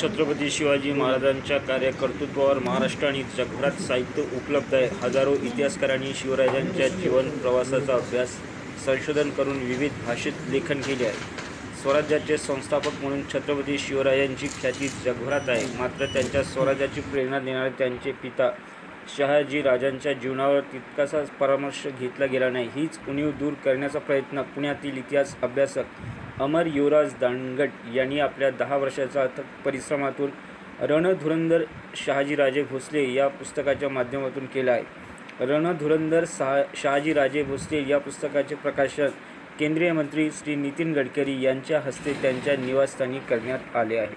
छत्रपती शिवाजी महाराजांच्या कार्यकर्तृत्वावर महाराष्ट्र आणि जगभरात साहित्य उपलब्ध आहे. हजारो इतिहासकारांनी शिवराजांच्या जीवन प्रवासाचा अभ्यास संशोधन करून विविध भाषेत लेखन केले आहे. स्वराज्याचे संस्थापक म्हणून छत्रपती शिवरायांची ख्याती जगभरात आहे. मात्र त्यांच्या स्वराज्याची प्रेरणा देणारे त्यांचे पिता शहाजी राजांच्या जीवनावर तितकासा परामर्श घेतला गेला नाही. हीच उणीव दूर करण्याचा प्रयत्न पुण्यातील इतिहास अभ्यासक अमर युवराज दांडगट यांनी आपल्या दहा वर्षाच्या अथक परिश्रमातून रणधुरंदर शहाजीराजे भोसले या पुस्तकाच्या माध्यमातून केलं आहे. रणधुरंदर सहा शहाजीराजे भोसले या पुस्तकाचे प्रकाशन केंद्रीय मंत्री श्री नितीन गडकरी यांच्या हस्ते त्यांच्या निवासस्थानी करण्यात आले आहे.